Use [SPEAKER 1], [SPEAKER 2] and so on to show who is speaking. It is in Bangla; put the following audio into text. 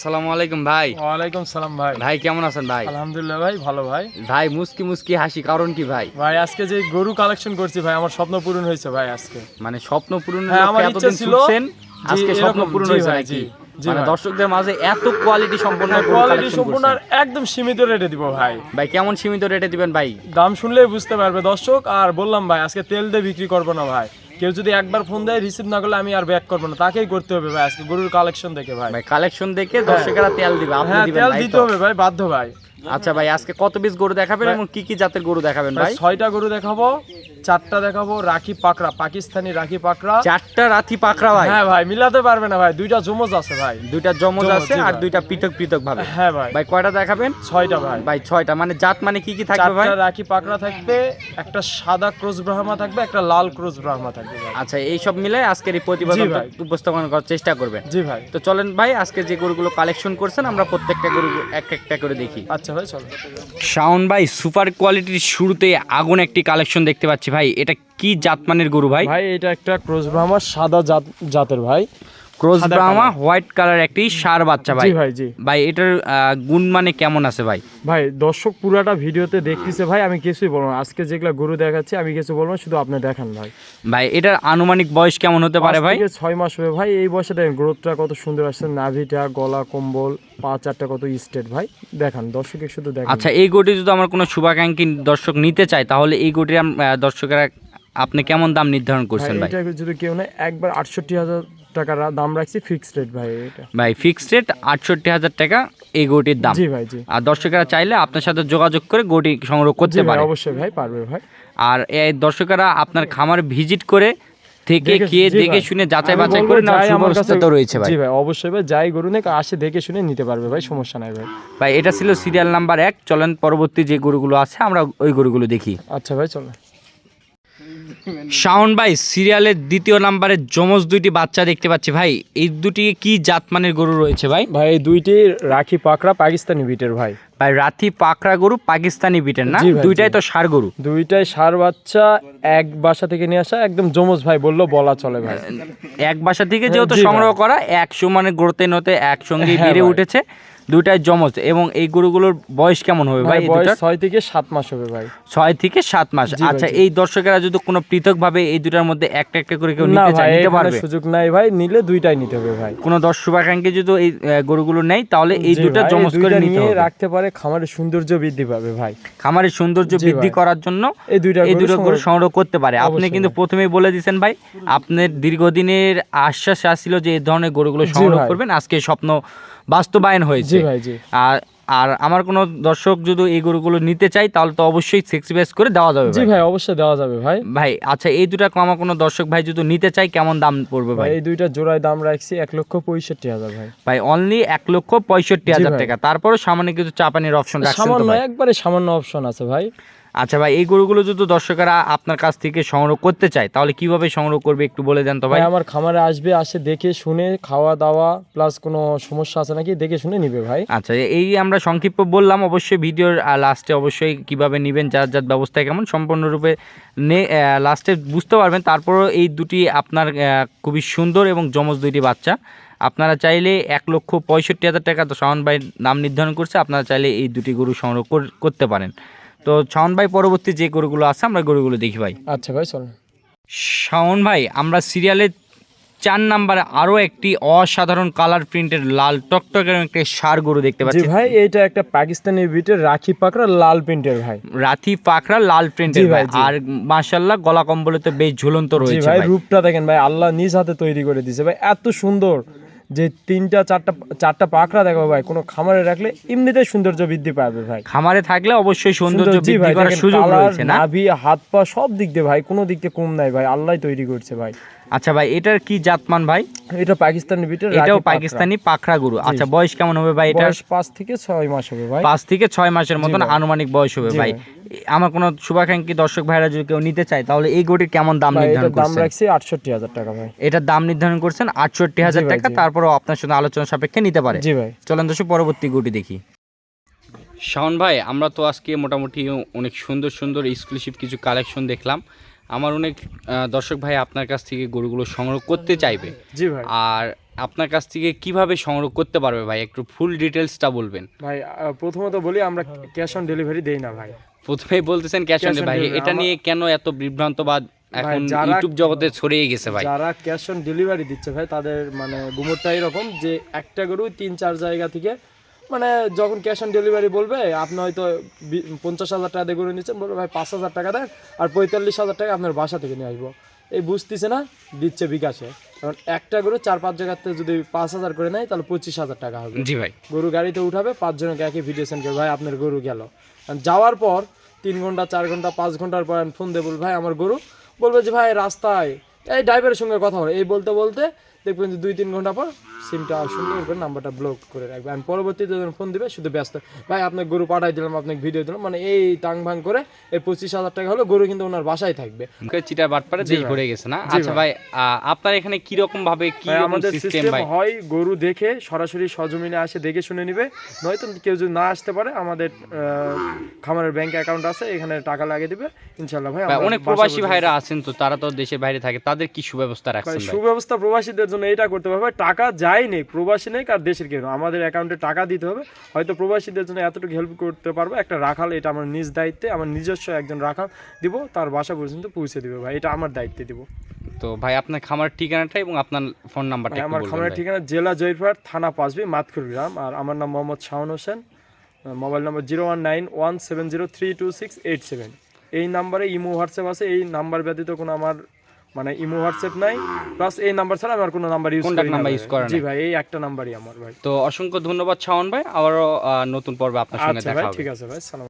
[SPEAKER 1] আসসালামু আলাইকুম ভাই।
[SPEAKER 2] ওয়ালাইকুম সালাম ভাই।
[SPEAKER 1] ভাই কেমন আছেন ভাই?
[SPEAKER 2] আলহামদুলিল্লাহ ভাই ভালো ভাই।
[SPEAKER 1] ভাই মুস্কি মুস্কি হাসি কারণ কি ভাই?
[SPEAKER 2] ভাই আজকে যে গরু কালেকশন করছি ভাই আমার স্বপ্ন পূরণ হয়েছে ভাই আজকে।
[SPEAKER 1] মানে স্বপ্ন পূরণের
[SPEAKER 2] হ্যাঁ, আমার ইচ্ছা ছিল।
[SPEAKER 1] আজকে স্বপ্ন পূরণ হয়েছে নাকি? মানে দর্শকদের মাঝে এত কোয়ালিটি সম্পন্ন
[SPEAKER 2] কোয়ালিটি
[SPEAKER 1] collection
[SPEAKER 2] সম্পূর্ণ একদম সীমিত রেটে দিব ভাই।
[SPEAKER 1] ভাই কেমন সীমিত রেটে দিবেন ভাই?
[SPEAKER 2] দাম শুনলেই বুঝতে পারবে দর্শক আর বললাম ভাই আজকে তেল দিয়ে বিক্রি করব না ভাই। কেউ যদি একবার ফোন দেয় রিসিভ না করলে আমি আর ব্যাক করব না। তাকেই করতে হবে ভাই আজকে গরুর কালেকশন দেখে ভাই।
[SPEAKER 1] ভাই কালেকশন দেখে দর্শকেরা তেল দিবে আপনি
[SPEAKER 2] হ্যাঁ
[SPEAKER 1] দিবেন
[SPEAKER 2] তেল দিতে হবে ভাই বাধ্য ভাই।
[SPEAKER 1] আচ্ছা ভাই আজকে কত পিস গরু দেখাবেন এবং কি কি জাতের গরু দেখাবেন
[SPEAKER 2] ভাই
[SPEAKER 1] ভাই?
[SPEAKER 2] ছয়টা গরু দেখাবো। চারটা দেখাবো রাখি পাকড়া পাকিস্তানি রাখি পাকড়া।
[SPEAKER 1] চারটা রাখি পাকড়া ভাই।
[SPEAKER 2] হ্যাঁ ভাই মিলাতে পারবে না ভাই দুইটা জমজ আছে ভাই।
[SPEAKER 1] দুইটা জমজ আছে আর দুইটা পৃথক পৃথক ভাবে।
[SPEAKER 2] হ্যাঁ ভাই।
[SPEAKER 1] ভাই কয়টা দেখাবেন?
[SPEAKER 2] ছয়টা ভাই।
[SPEAKER 1] ভাই ছয়টা। মানে জাত মানে কি কি থাকবে ভাই?
[SPEAKER 2] চারটা রাখি পাকড়া থাকবে একটা সাদা ক্রোজ ব্রাহ্মা থাকবে একটা লাল ক্রোজ ব্রাহ্মা থাকবে।
[SPEAKER 1] আচ্ছা এই সব মিলে আজকের এই প্রতিবেদন। উপস্থাপন করার চেষ্টা করবেন।
[SPEAKER 2] জি ভাই।
[SPEAKER 1] তো চলেন ভাই আজকে যে গরুগুলো কালেকশন করছেন আমরা প্রত্যেকটা গরু এক একটা করে দেখি।
[SPEAKER 2] আচ্ছা ভাই চলো।
[SPEAKER 1] শাওন ভাই সুপার কোয়ালিটির শুরুতে আগুন একটি কালেকশন দেখতে পাচ্ছি ভাই। এটা কি জাতমানের গরু ভাই?
[SPEAKER 2] ভাই এটা একটা ক্রোজ ব্রাহ্মা সাদা জাত জাতের ভাই।
[SPEAKER 1] ক্রস ব্রাহ্মা হোয়াইট কালার একটি সার বাচ্চা ভাই।
[SPEAKER 2] ভাই জি।
[SPEAKER 1] ভাই এটার গুণ মানে কেমন আছে ভাই?
[SPEAKER 2] ভাই দর্শক পুরাটা ভিডিওতে দেখতেছে ভাই আমি কিছুই বলব না। আজকে যেগুলা গরু দেখাচ্ছি আমি কিছু বলব শুধু আপনি দেখান ভাই।
[SPEAKER 1] ভাই এটার আনুমানিক বয়স কেমন হতে পারে ভাই?
[SPEAKER 2] ছয় মাস হবে ভাই এই বয়সে দেখেন গ্রোথটা কত সুন্দর আসছে। নাভিটা গলা কম্বল পা চারটা কত স্টেট ভাই। দেখান দর্শকে শুধু দেখান।
[SPEAKER 1] আচ্ছা এই গরুটি যদি আমার কোনো শুভাকাঙ্ক্ষী দর্শক নিতে চায় তাহলে এই আহ, দর্শকেরা আপনি কেমন দাম নির্ধারণ করছেন
[SPEAKER 2] ভাই? এটা যদি কেউ নেয় একবার আটষট্টি হাজার টাকার দাম রাখছি ফিক্সড রেট ভাই এটা।
[SPEAKER 1] ভাই ফিক্সড রেট আটষট্টি হাজার টাকা এই গরুটির দাম।
[SPEAKER 2] জি ভাই জি।
[SPEAKER 1] আর দর্শকেরা চাইলে আপনার সাথে যোগাযোগ করে গরুটি সংগ্রহ করতে পারে।
[SPEAKER 2] অবশ্যই ভাই পারবে ভাই।
[SPEAKER 1] আর এই দর্শকেরা আপনার খামার ভিজিট করে থেকে
[SPEAKER 2] দেখে-
[SPEAKER 1] দেখে শুনে যাচাই বাছাই করে
[SPEAKER 2] আমার
[SPEAKER 1] সুব্যবস্থা
[SPEAKER 2] কাছে-
[SPEAKER 1] তো রয়েছে ভাই।
[SPEAKER 2] জি ভাই অবশ্যই ভাই যাই গরু নেই আসে দেখে শুনে নিতে পারবে ভাই সমস্যা নাই ভাই।
[SPEAKER 1] ভাই এটা ছিল সিরিয়াল নাম্বার এক চলেন পরবর্তী যে গরুগুলো আছে আমরা ওই গরুগুলো দেখি।
[SPEAKER 2] আচ্ছা ভাই চলো
[SPEAKER 1] শাওন ভাই সিরিয়ালের দ্বিতীয় নাম্বারে যমজ দুইটি বাচ্চা দেখতে পাচ্ছি। ভাই এই দুটি কি জাতমানের গরু রয়েছে ভাই?
[SPEAKER 2] ভাই এই দুইটি রাখি পাকড়া পাকিস্তানি বিটের ভাই।
[SPEAKER 1] ভাই রাথি পাকড়া গরু পাকিস্তানি বিটের না? দুইটাই তো সার গরু।
[SPEAKER 2] দুইটাই সার বাচ্চা এক বাসা থেকে নিয়ে আসা একদম জমজ ভাই বলল বলা চলে ভাই।
[SPEAKER 1] এক বাসা থেকে যেহেতু সংগ্রহ করা এক সমানে গ্রোতে নতে একসঙ্গে
[SPEAKER 2] হ্যাঁ
[SPEAKER 1] বেড়ে উঠেছে দুইটাই যমজ। এবং এই গরুগুলোর বয়স কেমন হবে ভাই?
[SPEAKER 2] ছয় থেকে সাত মাস হবে ভাই।
[SPEAKER 1] ছয় থেকে সাত মাস। আচ্ছা এই দর্শকেরা যদি কোনো পৃথক ভাবে এই দুটার মধ্যে একটা একটা করে কেউ নিতে চায় নিতে পারবে?
[SPEAKER 2] সুযোগ নাই ভাই নিলে দুইটাই নিতে হবে ভাই।
[SPEAKER 1] কোনো দর্শক আকাঙ্ক্ষী যদি এই গরুগুলো নেয় তাহলে এই দুটা জমজ করে নিতে হবে।
[SPEAKER 2] রাখতে পারে খামারের সৌন্দর্য বৃদ্ধি পাবে ভাই।
[SPEAKER 1] খামারের সৌন্দর্য বৃদ্ধি করার জন্য
[SPEAKER 2] এই দুইটা
[SPEAKER 1] এই দুটো গরু
[SPEAKER 2] সংগ্রহ-
[SPEAKER 1] করতে পারে। আপনি কিন্তু প্রথমেই বলে দিয়েছেন ভাই আপনার দীর্ঘদিনের আশ্বাস আসছিল যে এই ধরনের গরুগুলো সংগ্রহ করবেন। আজকে স্বপ্ন বাস্তবায়ন হয়েছে। আর আর আমার কোনো দর্শক যদি এই গরুগুলো নিতে চাই তাহলে তো অবশ্যই সেক্সিফাইস করে দেওয়া যাবে
[SPEAKER 2] জি
[SPEAKER 1] ভাই।
[SPEAKER 2] অবশ্যই দেওয়া যাবে ভাই।
[SPEAKER 1] ভাই আচ্ছা এই দুটা আমার কোনো দর্শক ভাই যদি নিতে চাই কেমন দাম পড়বে
[SPEAKER 2] ভাই এই দুইটা জোড়ায় দাম রাখছি এক লক্ষ পঁয়ষট্টি হাজার ভাই।
[SPEAKER 1] ভাই অনলি এক লক্ষ পঁয়ষট্টি হাজার। টাকা। তারপরে সামান্য কিছু চাপানির অপশন
[SPEAKER 2] সামান্য একবারে সামান্য অপশন আছে ভাই।
[SPEAKER 1] আচ্ছা ভাই এই গরুগুলো যদি দর্শকেরা আপনার কাছ থেকে সংগ্রহ করতে চায় তাহলে কীভাবে সংগ্রহ করবে একটু বলে দেন তো ভাই?
[SPEAKER 2] আমার খামারে আসবে আসে দেখে শুনে খাওয়া দাওয়া প্লাস কোনো সমস্যা আছে নাকি দেখে শুনে নিবে ভাই।
[SPEAKER 1] আচ্ছা এই আমরা সংক্ষিপ্ত বললাম অবশ্যই ভিডিওর লাস্টে অবশ্যই কীভাবে নেবেন যার যার ব্যবস্থা কেমন সম্পূর্ণরূপে নে লাস্টে বুঝতে পারবেন। তারপরও এই দুটি আপনার খুবই সুন্দর এবং যমজ দুইটি বাচ্চা। আপনারা চাইলে এক লক্ষ পঁয়ষট্টি হাজার টাকা তো শাওন ভাই নাম নির্ধারণ করছে আপনারা চাইলে এই দুটি গরু সংগ্রহ কর- করতে পারেন। তো শাওন ভাই পরবর্তী যে গরুগুলো আছে আমরা গরুগুলো দেখি ভাই।
[SPEAKER 2] আচ্ছা ভাই চলেন।
[SPEAKER 1] শাওন ভাই আমরা সিরিয়ালে চার নাম্বারে আরও একটি অসাধারণ কালার প্রিন্টের লাল টকটকের একটি সার গরু দেখতে পাচ্ছি।
[SPEAKER 2] ভাই এটা একটা পাকিস্তানি বিটের রাখি পাকড়া লাল প্রিন্টের ভাই।
[SPEAKER 1] রাথি পাকড়া লাল প্রিন্টের
[SPEAKER 2] ভাই।
[SPEAKER 1] আর মাশাল্লাহ গলা কম্বলে তো বেশ ঝুলন্ত রয়েছে
[SPEAKER 2] ভাই
[SPEAKER 1] ভাই।
[SPEAKER 2] রূপটা দেখেন ভাই আল্লাহ নিজ হাতে তৈরি করে দিয়েছে ভাই এত সুন্দর। যে তিনটা চারটা চারটা পাকড়া দেখো ভাই কোনো খামারে রাখলে এমনিতে সৌন্দর্য বৃদ্ধি পাবে ভাই।
[SPEAKER 1] খামারে থাকলে অবশ্যই সৌন্দর্য বৃদ্ধি করার সুযোগ রয়েছে না?
[SPEAKER 2] নাভি হাত পা সব দিক দিয়ে ভাই কোনো দিক দিয়ে কম নাই ভাই আল্লাহ তৈরি করছে ভাই।
[SPEAKER 1] আচ্ছা ভাই এটার কি জাতমান ভাই?
[SPEAKER 2] এটা পাকিস্তানি বিটের
[SPEAKER 1] এটাও পাকিস্তানি পাখরা গরু। আচ্ছা বয়স কেমন হবে ভাই
[SPEAKER 2] বয়স পাঁচ থেকে ছয় মাস হবে ভাই।
[SPEAKER 1] পাঁচ থেকে ছয় মাসের মতন আনুমানিক বয়স হবে ভাই। আমার কোনো শুভাকাঙ্ক্ষী দর্শক ভাইরা যদি কেউ নিতে চায় তাহলে এই গরুটির কেমন দাম নির্ধারণ
[SPEAKER 2] এটার দাম
[SPEAKER 1] করছেন?
[SPEAKER 2] রাখছি আটষট্টি হাজার টাকা ভাই।
[SPEAKER 1] এটার দাম নির্ধারণ করছেন আটষট্টি হাজার টাকা।
[SPEAKER 2] জি।
[SPEAKER 1] তারপরেও আপনার সাথে আলোচনা সাপেক্ষে নিতে পারে।
[SPEAKER 2] জি ভাই।
[SPEAKER 1] চলেন দর্শক পরবর্তী গুটি দেখি। শাওন ভাই আমরা তো আজকে মোটামুটি অনেক সুন্দর সুন্দর এক্সক্লুসিভ কিছু কালেকশন দেখলাম। আমার অনেক দর্শক ভাই আপনার কাছ থেকে গরুগুলো সংগ্রহ করতে চাইবে।
[SPEAKER 2] জি ভাই।
[SPEAKER 1] আর আপনার কাছ থেকে কীভাবে সংগ্রহ করতে পারবে ভাই? একটু ফুল ডিটেলসটা বলবেন।
[SPEAKER 2] ভাই প্রথমত বলি আমরা ক্যাশ অন ডেলিভারি দেই না ভাই।
[SPEAKER 1] প্রথমেই বলতেছেন ক্যাশ অন ভাই এটা নিয়ে কেন এত বিভ্রান্ত বা এখন ইউটিউব জগতে ছড়িয়ে গেছে ভাই?
[SPEAKER 2] যারা ক্যাশ অন ডেলিভারি দিচ্ছে ভাই তাদের মানে গুমরটা এরকম যে একটা গরু তিন চার জায়গা থেকে মানে যখন ক্যাশ অন ডেলিভারি বলবে আপনি হয়তো বি- পঞ্চাশ হাজার টাকা দিয়ে গরু নিচ্ছেন বলবে ভাই পাঁচ হাজার টাকা দেন আর পঁয়তাল্লিশ হাজার টাকা আপনার বাসা থেকে নিয়ে আসব। এই বুঝতেছে না দিচ্ছে বিকাশে। কারণ একটা গরু চার পাঁচ জায়গাতে যদি পাঁচ হাজার করে নেয় তাহলে পঁচিশ হাজার টাকা হবে।
[SPEAKER 1] জি ভাই।
[SPEAKER 2] গরু গাড়িতে উঠাবে পাঁচজনকে একই ভিডিও সেন্ড করবে ভাই আপনার গরু গেল। যাওয়ার পর তিন ঘণ্টা চার ঘণ্টা পাঁচ ঘণ্টার পর আমি ফোন দেবো ভাই আমার গরু। বলবে যে ভাই রাস্তায়। এই ড্রাইভারের সঙ্গে কথা বলে। এই বলতে বলতে দেখবেন যে দুই তিন ঘণ্টা পর সিমটা সুন্দর করে নাম্বারটা ব্লক করে রাখবে আমি পরবর্তীতে যখন ফোন দিবে শুধু ব্যস্ত। ভাই আপনাকে গরু পাঠাই দিলাম আপনাকে ভিডিও দিলাম মানে এই টাং ভাং করে এই পঁচিশ হাজার টাকা হলো গরু কিন্তু ওনার বাসায় থাকবে।
[SPEAKER 1] চিটার বাটপারে দেই ঘুরে গেছে না? আচ্ছা ভাই। আপনার এখানে কি রকম ভাবে কি
[SPEAKER 2] আমাদের
[SPEAKER 1] সিস্টেম
[SPEAKER 2] হয় গরু দেখে সরাসরি সজমিনে আসে দেখে শুনে নিবে। নয়তো কেউ যদি না আসতে পারে আমাদের খামারের ব্যাংক অ্যাকাউন্ট আছে এখানে টাকা লাগিয়ে দিবে। ইনশাল্লাহ ভাই
[SPEAKER 1] অনেক প্রবাসী ভাইরা আছেন তো তারা তো দেশের বাইরে থাকে তাদের কি সুব্যবস্থা রাখছেন
[SPEAKER 2] সুব্যবস্থা প্রবাসীদের জন্য এটা করতে হবে। টাকা যাই নেই প্রবাসী নেই আর দেশের কেউ আমাদের অ্যাকাউন্টে টাকা দিতে হবে। হয়তো প্রবাসীদের জন্য এতটুকু হেল্প করতে পারব। একটা রাখাল এটা আমার নিজ দায়িত্বে আমার নিজস্ব একজন রাখাল দিব তার বাসা পর্যন্ত পৌঁছে দিবে ভাই। এটা আমার দায়িত্বে দিব।
[SPEAKER 1] তো ভাই আপনার খামার ঠিকানাটা এবং আপনার ফোন নাম্বারটা
[SPEAKER 2] আমার খামারের ঠিকানা জেলা জয়পুরহাট থানা পাঁচবি মাতকুর গ্রাম। আর আমার নাম Mohammad Shahan Hossain. Mobile number zero one nine one seven zero three two six eight seven. এই নাম্বারে ইমো হোয়াটসঅ্যাপ আছে। এই নাম্বার ব্যতীত কোনো আমার মানে ইমো হোয়াটসঅ্যাপ নাই প্লাস এই নাম্বার ছাড়া আমি আর কোনো নাম্বার ইউজ করি না
[SPEAKER 1] number
[SPEAKER 2] ভাই।
[SPEAKER 1] use করেন
[SPEAKER 2] জি ভাই এই একটা নাম্বারই আমার ভাই।
[SPEAKER 1] তো অসংখ্য ধন্যবাদ শাওন ভাই আবারও নতুন পর্বে আপনার সঙ্গে
[SPEAKER 2] আচ্ছা
[SPEAKER 1] দেখা
[SPEAKER 2] ভাই
[SPEAKER 1] হবে।
[SPEAKER 2] ঠিক আছে ভাই সালাম।